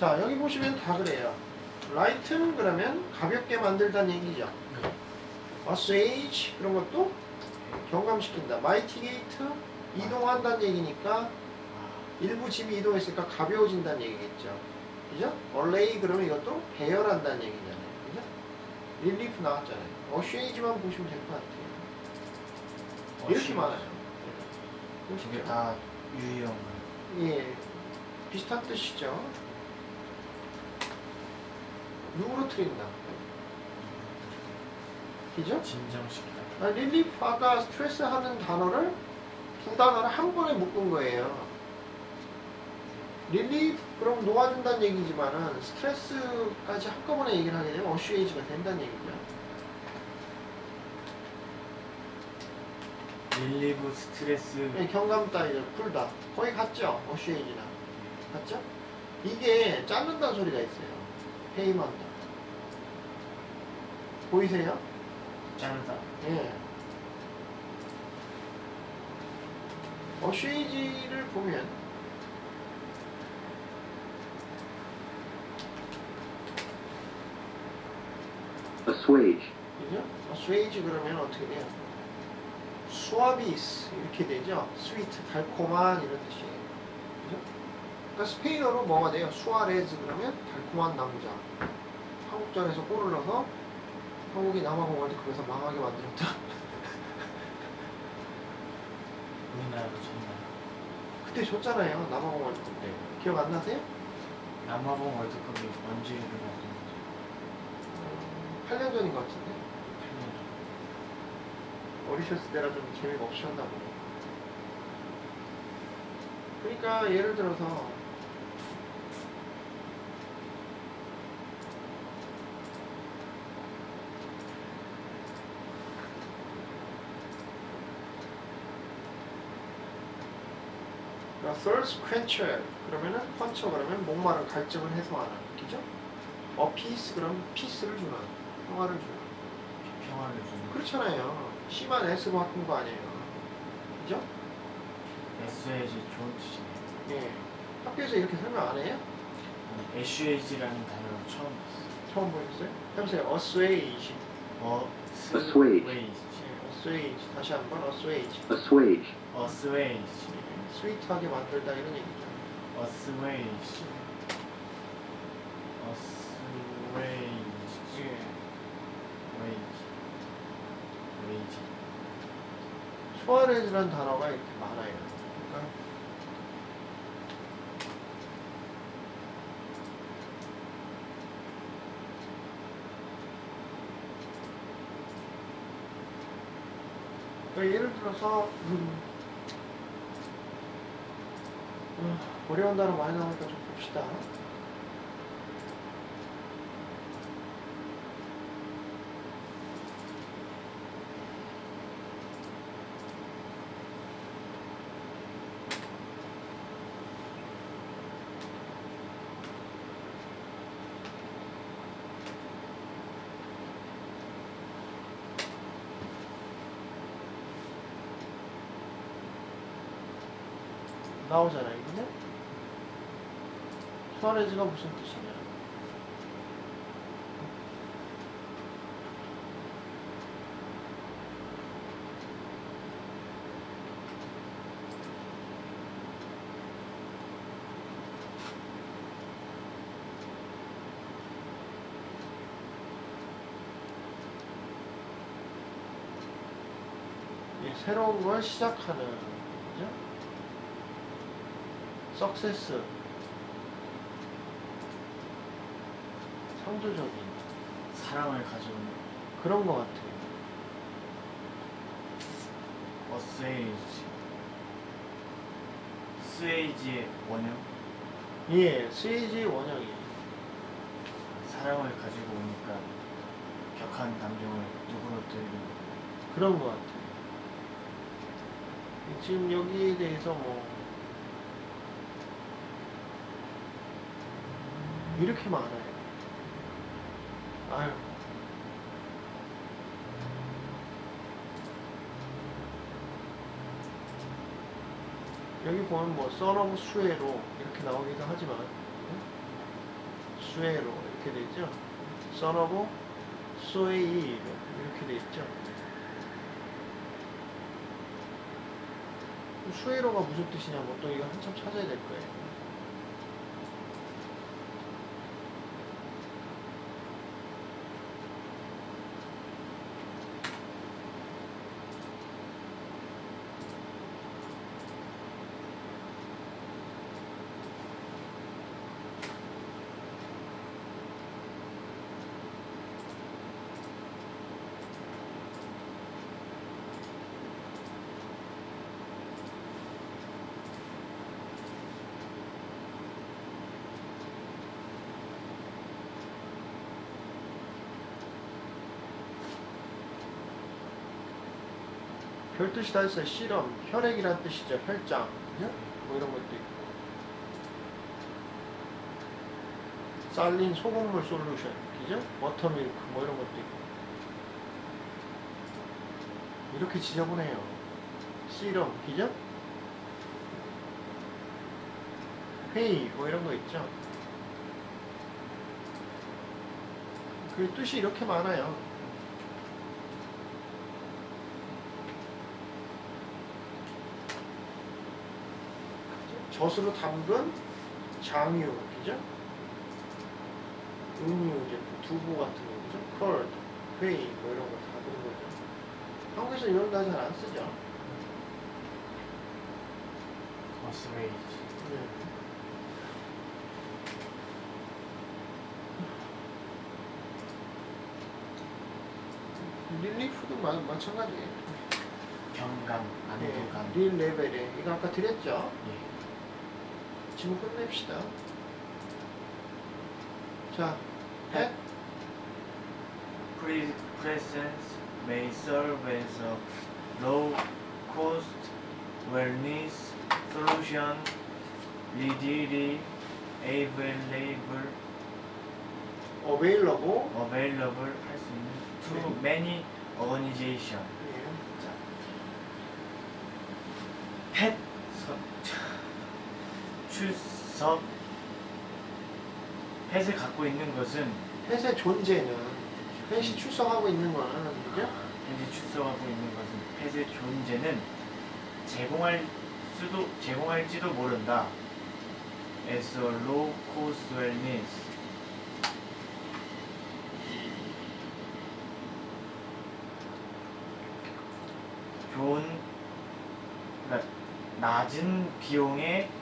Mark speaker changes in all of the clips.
Speaker 1: 자 여기 보시면 다 그래요. 라이트는 그러면 가볍게 만들다는 얘기죠.
Speaker 2: 네.
Speaker 1: assuage 그런 것도 경감시킨다. mitigate 이동한다는 얘기니까 일부 짐이 이동했으니까 가벼워진다는 얘기겠죠. 그죠? allay 그러면 이것도 배열한다는 얘기잖아요. 그죠? relief 나왔잖아요. assuage만 보시면 될 것 같아요. 이렇게 많아요.
Speaker 2: 이게. 다 유형.
Speaker 1: 예, 비슷한 뜻이죠. 누그러뜨린다. 그죠?
Speaker 2: 진정시키다.
Speaker 1: 아, 릴리프 아까 스트레스 하는 단어를 두 단어를 한 번에 묶은 거예요. 릴리프 그럼 놓아준다는 얘기지만은 스트레스까지 한꺼번에 얘기를 하게 되면 어슈에이지가 된다는 얘기죠.
Speaker 2: 릴리브 스트레스.
Speaker 1: 예, 경감 따위죠. 풀다. 거의 같죠? 어슈에이지나. 같죠? 이게 자른다는 소리가 있어요. 페이먼다. 보이세요?
Speaker 2: 자르다.
Speaker 1: 예. 어쉐이지를 보면
Speaker 3: assuage,
Speaker 1: 그죠? 어쉐이지 그러면 어떻게 돼요? 수아비스 이렇게 되죠? 스위트 달콤한 이런 뜻이에요. 그죠? 그러니까 스페인어로 뭐가 돼요? 수아레즈 그러면 달콤한 남자. 한국전에서 골을 넣어서 한국이 남아공 월드컵에서 망하게 만들었다.
Speaker 2: 우리나라도 졌나요?
Speaker 1: 그때 졌잖아요. 남아공 월드컵 때. 기억 안 나세요?
Speaker 2: 남아공 월드컵이 언제 일어났는지
Speaker 1: 8년 전인 것 같은데. 어리셨을 때라 좀 재미가 없으셨나 보네. 그러니까 예를 들어서 thirst quencher 그러면은 quencher 그러면 목마른 갈증을 해소하는 그죠? appease 그러면 peace를 주는 평화를 주는
Speaker 2: 평화를 주는
Speaker 1: 그렇잖아요. C만 S 바꾼 거 아니에요. 그죠?
Speaker 2: SAG 좋은 뜻이네요.
Speaker 1: 예. 학교에서 이렇게 설명 안 해요?
Speaker 2: SAG라는 단어를 처음 봤어요.
Speaker 1: 처음 보셨어요? 해보세요. assuage.
Speaker 2: 어,
Speaker 3: Assuage.
Speaker 1: 예, assuage. 다시 한번 assuage.
Speaker 3: assuage,
Speaker 2: 어
Speaker 1: 스위트하게 만들다 이런 얘기죠.
Speaker 2: 어스웨이지. 어스웨이지.
Speaker 1: 예.
Speaker 2: 웨이지. 웨이지.
Speaker 1: 수아레즈라는 단어가 이렇게 많아요. 그러니까 그러니까 예를 들어서 음, 어, 어려운 단어 많이 나오니까 좀 봅시다. 나오잖아요, 그죠? 수아레즈가 무슨 뜻이냐? 예, 새로운 걸 시작하는, 그죠? 석세스 창조적인
Speaker 2: 사랑을 가져오는
Speaker 1: 그런 것 같아요.
Speaker 2: 어스웨이지. 스웨이지의 원형?
Speaker 1: 예, 스웨이지의 원형이에요.
Speaker 2: 사랑을 가지고 오니까 격한 감정을 누구로뜨리는
Speaker 1: 그런 것 같아요. 지금 여기에 대해서 뭐 이렇게 많아요. 아유. 여기 보면 뭐 써너브 수혜로 이렇게 나오기도 하지만 응? 수에로 이렇게 돼 있죠. of 수에일 이렇게 돼 있죠. 수에로가 무슨 뜻이냐고 또 이거 한참 찾아야 될 거예요. 별 뜻이 다 있어요. 실험, 혈액이란 뜻이죠. 혈장, 그죠? 뭐 이런 것도 있고. 쌀린 소금물 솔루션, 그죠? 버터밀크, 뭐 이런 것도 있고. 이렇게 지저분해요. 씨름, 그죠? 회의, 뭐 이런 거 있죠? 그 뜻이 이렇게 많아요. 젖으로 담근 장유, 그죠? 음료 제품, 두부 같은 거, 그죠? 컬, 회이, 뭐 이런 거다 그런 거죠. 한국에서 이런 거잘안 쓰죠.
Speaker 2: 어스웨이지.
Speaker 1: 네. 릴리프도 마, 마찬가지예요.
Speaker 2: 경감, 안도감.
Speaker 1: 릴 레벨에 이거 아까 드렸죠?
Speaker 2: 예.
Speaker 1: 지금 끝냅시다. 자, 펫,
Speaker 2: Pre- presence may serve as a low cost wellness solution readily available
Speaker 1: 어베일러고
Speaker 2: available 할 수 있는 to many organization. 출석 펫을 갖고 있는 것은
Speaker 1: 펫의 존재는 펫이 출석하고 있는 거는 그죠?
Speaker 2: 현재 출석하고 있는 것은 펫의 존재는 제공할 수도 제공할지도 모른다. as a low cost wellness. 좋은 그러니까 낮은 비용에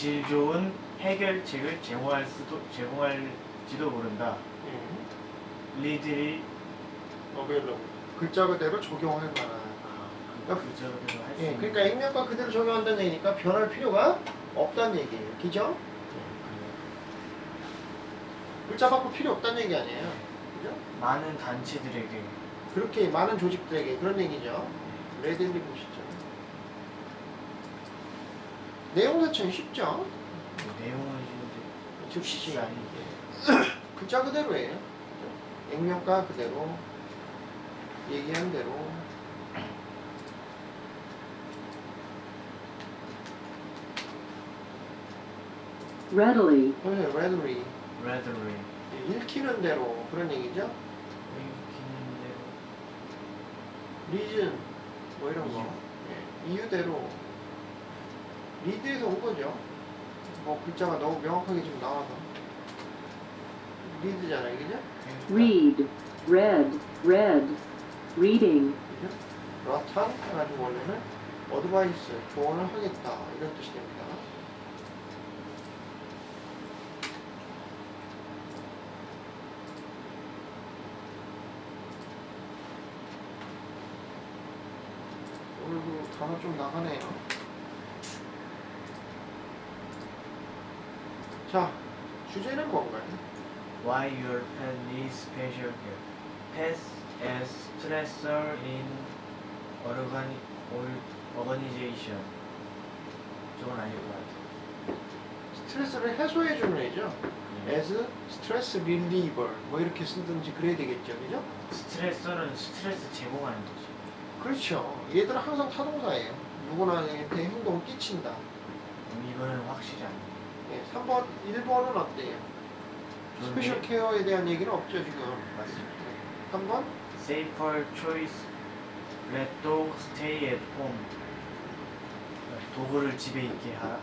Speaker 2: 질 좋은 해결책을 제공할 수도 제공할지도 모른다.
Speaker 1: 예.
Speaker 2: 리들이
Speaker 1: 어베일러고 글자 그대로 적용할 만한.
Speaker 2: 그러니까 그저대로 할수
Speaker 1: 예,
Speaker 2: 있는
Speaker 1: 그러니까 액면가 그대로 적용한다는 얘기니까 변할 필요가 없다는 얘기예요. 그죠? 글자 바꿀 필요 없다는 얘기 아니에요. 그죠?
Speaker 2: 많은 단체들에게
Speaker 1: 그렇게 많은 조직들에게 그런 얘기죠. 레들리 보시죠. 내용 자체는 쉽죠?
Speaker 2: 뭐 내용을 이제
Speaker 1: 즉시
Speaker 2: 쉽사리
Speaker 1: 글자 그대로예요. 액면가 그대로 얘기한 대로.
Speaker 3: Readily,
Speaker 1: 네, 레들리
Speaker 2: 레드리
Speaker 1: 읽히는 대로 그런 얘기죠.
Speaker 2: 읽히는 대로.
Speaker 1: 리즌 뭐 이런 거. 예, 이유대로 리드에서 온 거죠. 뭐 글자가 너무 명확하게 지금 나와서 리드잖아요, 그죠?
Speaker 3: read, read, read, reading,
Speaker 1: 그죠? 라탄 해가지고 원래는 어드바이스 조언을 하겠다 이런 뜻이 됩니다. 오늘도 단어 좀 나가네요. 자, 주제는 뭔가요?
Speaker 2: Why your pet needs special care Pets as stressor in organi, or- organization 저건 아닐 것 같아
Speaker 1: 스트레스를 해소해주는 애죠.
Speaker 2: 예.
Speaker 1: as stress reliever 뭐 이렇게 쓰든지 그래야 되겠죠, 그죠?
Speaker 2: 스트레서는 스트레스 제공하는 거지
Speaker 1: 그렇죠. 얘들은 항상 타동사예요. 누구나한테 행동을 끼친다.
Speaker 2: 그럼 이거는 확실히 아니야
Speaker 1: 예, 3번, 1번은 어때요? 스페셜 케어에 대한 얘기는 없죠 지금.
Speaker 2: 맞습니다.
Speaker 1: 3번
Speaker 2: Safer choice. Let dog stay at home. 도구를 집에 있게 하라.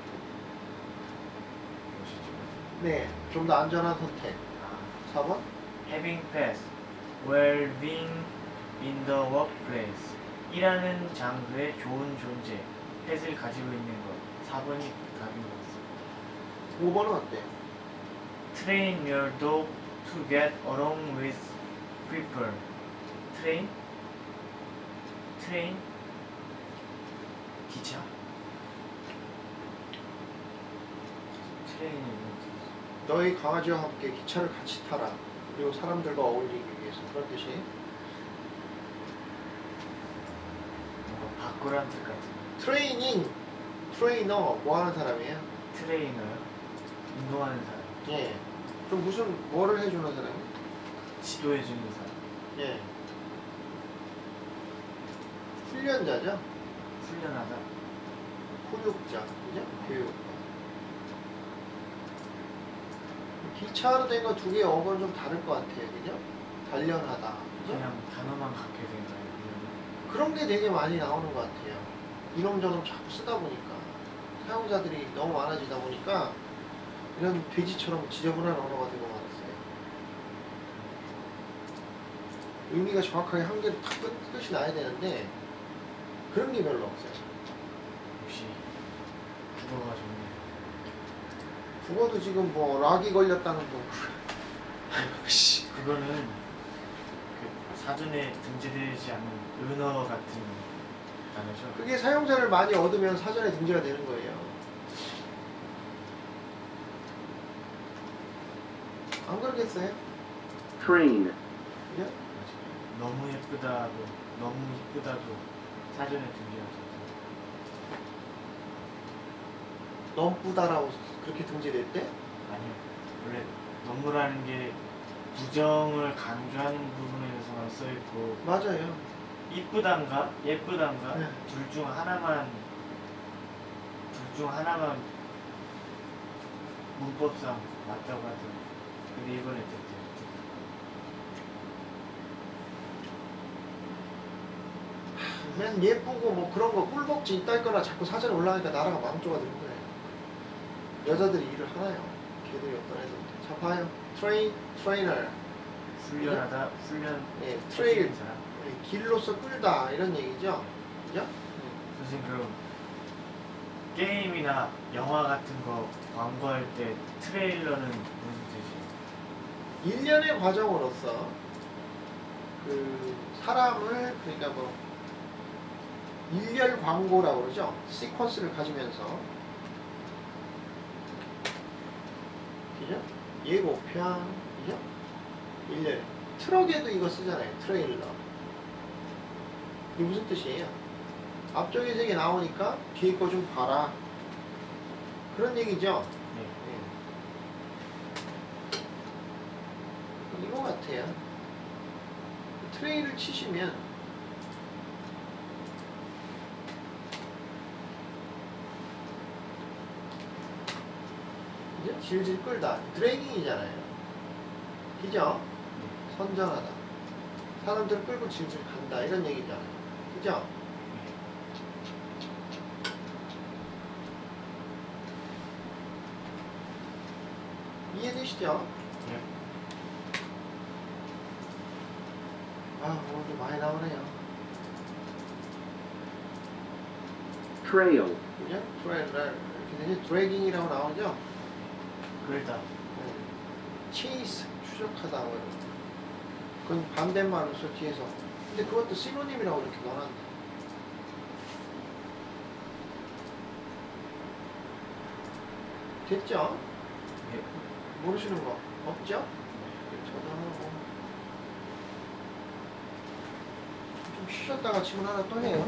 Speaker 1: 네, 좀 더 안전한 선택.
Speaker 2: 아,
Speaker 1: 4번
Speaker 2: having pets, well-being in the workplace. 일하는 장소에 좋은 존재, 펫을 가지고 있는 것. 4번이 답인 것.
Speaker 1: 5번은 어때?
Speaker 2: Train your dog to get along with people. Train? Train? 기차? 뭔지.
Speaker 1: 너희 강아지와 함께 기차를 같이 타라. 그리고 사람들과 어울리기 위해서 그런 뜻이.
Speaker 2: 뭔가 바꾸란 뜻 같은.
Speaker 1: 트레이닝, 트레이너 뭐 하는 사람이에요?
Speaker 2: 트레이너요? 운동하는 사람.
Speaker 1: 예. 그럼 무슨 뭐를 해주는 사람이?
Speaker 2: 지도해주는 사람.
Speaker 1: 예. 훈련자죠.
Speaker 2: 훈련하다.
Speaker 1: 훈육자, 그죠? 교육자. 기차로 된 거 두 개의 어건 좀 다를 것 같아요, 그죠? 단련하다, 그죠?
Speaker 2: 그냥 단어만 갖게 된 거예요.
Speaker 1: 그런 게 되게 많이 나오는 것 같아요. 이놈저놈 자꾸 쓰다 보니까 사용자들이 너무 많아지다 보니까 이런 돼지처럼 지저분한 언어가 되고 말았어요. 의미가 정확하게 한 개로 탁 뜻- 뜻이 나야 되는데 그런 게 별로 없어요.
Speaker 2: 역시 국어가 좋네요.
Speaker 1: 국어도 지금 뭐 락이 걸렸다는 둥. 씨.
Speaker 2: 그거는 그 사전에 등재되지 않는 은어 같은 단어죠.
Speaker 1: 그게 사용자를 많이 얻으면 사전에 등재가 되는 거예요. 안 그러겠어요?
Speaker 3: train,
Speaker 1: 그죠?
Speaker 2: 너무 예쁘다도 너무 이쁘다도 사전에 등재하죠.
Speaker 1: 넘쁘다라고 그렇게 등재됐대?
Speaker 2: 아니요. 원래 너무라는 게 부정을 강조하는 부분에서만 써 있고
Speaker 1: 맞아요.
Speaker 2: 이쁘단가 예쁘단가
Speaker 1: 네.
Speaker 2: 둘 중 하나만 둘 중 하나만 문법상 맞다고 하더라고요. 근데 이번에 됐대요.
Speaker 1: 맨 예쁘고 뭐 그런 거 꿀벅지 있다 있거나 자꾸 사전에 올라가니까 나라가 망조가 되는 거예요. 여자들이 일을 하나요? 걔들이 어떤 애들. 자 봐요. 트레인, 트레이너.
Speaker 2: 훈련하다 훈련
Speaker 1: 예, 트레일. 예, 길로서 끌다 이런 얘기죠. 그죠?
Speaker 2: 선생님 그럼 게임이나 영화 같은 거 광고할 때 트레일러는 무슨 뜻이에요?
Speaker 1: 일련의 과정으로서 그 사람을 그러니까 뭐 일렬 광고라고 그러죠. 시퀀스를 가지면서 그죠? 예고편 그죠? 일렬 트럭에도 이거 쓰잖아요. 트레일러 이게 무슨 뜻이에요? 앞쪽에 세개 나오니까 뒤에 거 좀 봐라 그런 얘기죠.
Speaker 2: 네.
Speaker 1: 네. 이거 같아요. 트레이를 치시면 이제 질질 끌다 드래깅이잖아요. 그죠? 선전하다. 사람들 끌고 질질 간다 이런 얘기잖아요. 그죠? 이해되시죠?
Speaker 2: 네.
Speaker 1: 아 오늘도 많이 나오네요.
Speaker 3: trail,
Speaker 1: 그죠? 트레일 이렇게 되지 드래깅이라고 나오죠?
Speaker 2: 그러다
Speaker 1: 체이스 추적하다 뭐 이런. 그건 반대말로서 뒤에서 근데 그것도 시노님이라고 이렇게 넣어놨네 됐죠?
Speaker 2: 네.
Speaker 1: 모르시는 거 없죠? 저도 하고 좀 쉬셨다가 질문 하나 또 해요